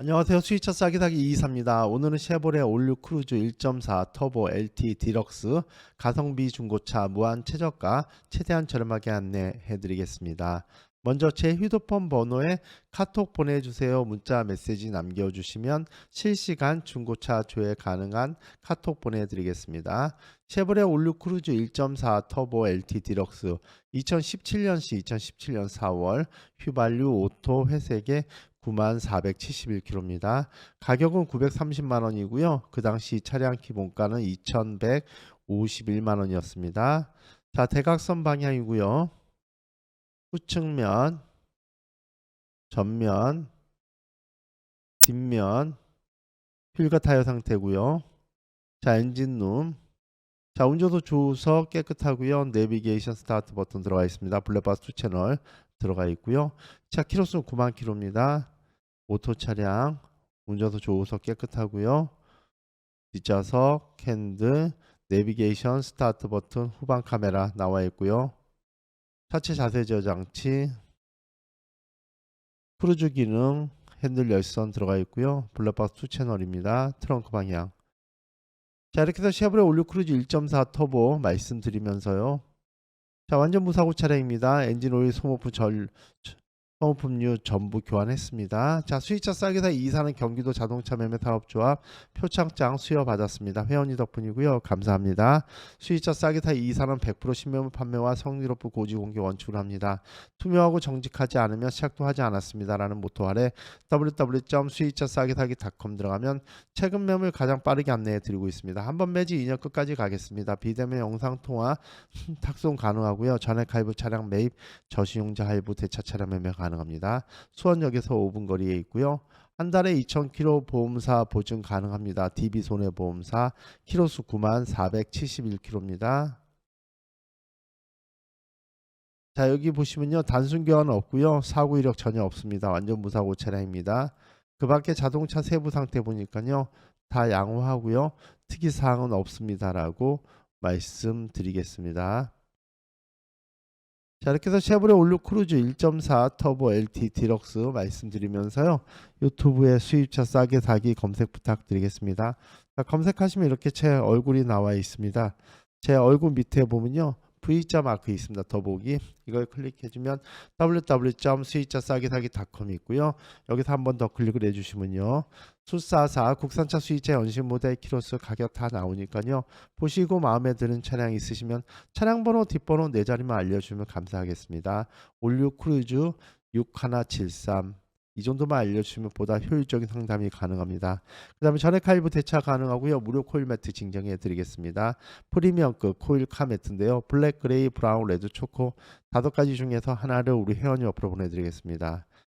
안녕하세요. 수위차 싸기 사기 224입니다. 오늘은 쉐보레 올류 크루즈 1.4 터보 LT 디럭스 가성비 중고차 무한 최저가 최대한 저렴하게 안내해 드리겠습니다. 먼저 제 휴대폰 번호에 카톡 보내주세요. 문자 메시지 남겨주시면 실시간 중고차 조회 가능한 카톡 보내드리겠습니다. 쉐보레 올류 크루즈 1.4 터보 LT 디럭스 2017년시 2017년 4월 휘발유 오토 회색의 9471km입니다. 가격은 930만 원이고요. 그 당시 차량 기본가는 2151만 원이었습니다. 자, 대각선 방향이고요. 후측면, 전면, 뒷면, 휠과 타이어 상태고요. 자, 엔진룸. 자, 운전도 조수석 깨끗하고요. 내비게이션 스타트 버튼 들어가 있습니다. 블랙박스 2 채널 들어가 있고요. 자, 키로수는 9만 킬로입니다. 오토 차량, 운전석 조수석 깨끗하고요. 뒷좌석, 핸들, 내비게이션 스타트 버튼, 후방 카메라 나와 있고요. 차체 자세 제어 장치, 크루즈 기능, 핸들 열선 들어가 있고요. 블랙박스 2 채널입니다. 트렁크 방향. 자, 이렇게 해서 쉐보레 올류 크루즈 1.4 터보 말씀드리면서요. 자, 완전 무사고 차량입니다. 엔진 오일 소모품 절 소모품류 전부 교환했습니다. 자, 수입차 싸게 사 이사는 경기도 자동차 매매 사업조합 표창장 수여 받았습니다. 회원이 덕분이고요. 감사합니다. 수입차 싸게 사 이사는 100% 신매물 판매와 성리롭고 고지 공개 원칙을 합니다. 투명하고 정직하지 않으면 시작도 하지 않았습니다라는 모토 아래 www.수입차 싸게 사기.com 들어가면 최근 매물 가장 빠르게 안내해 드리고 있습니다. 한 번 매지 2년 끝까지 가겠습니다. 비대면 영상 통화 탁송 가능하고요. 전액 할부 차량 매입 저시용자 할부 대차 차량 매매 가능 합니다. 수원역에서 5분 거리에 있고요. 한 달에 2,000km 보험사 보증 가능합니다. DB 손해보험사 키로수 9만 471km입니다. 자 여기 보시면요 단순 교환 없고요 사고 이력 전혀 없습니다. 완전 무사고 차량입니다. 그 밖에 자동차 세부 상태 보니까요 다 양호하고요 특이 사항은 없습니다라고 말씀드리겠습니다. 자 이렇게 해서 쉐보레 올류 크루즈 1.4 터보 LT 디럭스 말씀드리면서요 유튜브에 수입차 싸게 사기 검색 부탁드리겠습니다. 자, 검색하시면 이렇게 제 얼굴이 나와 있습니다. 제 얼굴 밑에 보면요 V자 마크 있습니다. 더보기 이걸 클릭해주면 www.수입차 싸게 사기.com이 있고요. 여기서 한 번 더 클릭을 해주시면요. 수사사 국산차 수입차 연식 모델 키로수 가격 다 나오니까요. 보시고 마음에 드는 차량 있으시면 차량 번호 뒷번호 네 자리만 알려주면 감사하겠습니다. 올류 크루즈 6173 이 정도만 알려주시면 보다 효율적인 상담이 가능합니다. 그 다음에 전액 할부 대차 가능하고요. 무료 코일 매트 증정해 드리겠습니다. 프리미엄급 코일 카 매트인데요. 블랙, 그레이, 브라운, 레드, 초코 다섯 가지 중에서 하나를 우리 회원이 옆으로 보내드리겠습니다.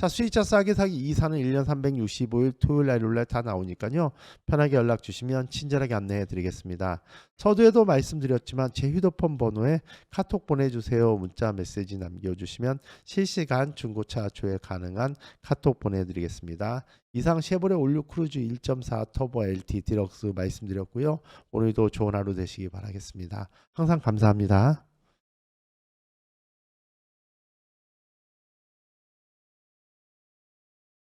자 수입차 싸게 사기 2사는 1년 365일 토요일 날 일요일 다 나오니까요. 편하게 연락 주시면 친절하게 안내해 드리겠습니다. 서두에도 말씀드렸지만 제 휴대폰 번호에 카톡 보내주세요. 문자 메시지 남겨주시면 실시간 중고차 조회 가능한 카톡 보내드리겠습니다. 이상 쉐보레 올류 크루즈 1.4 터보 LT 디럭스 말씀드렸고요. 오늘도 좋은 하루 되시기 바라겠습니다. 항상 감사합니다.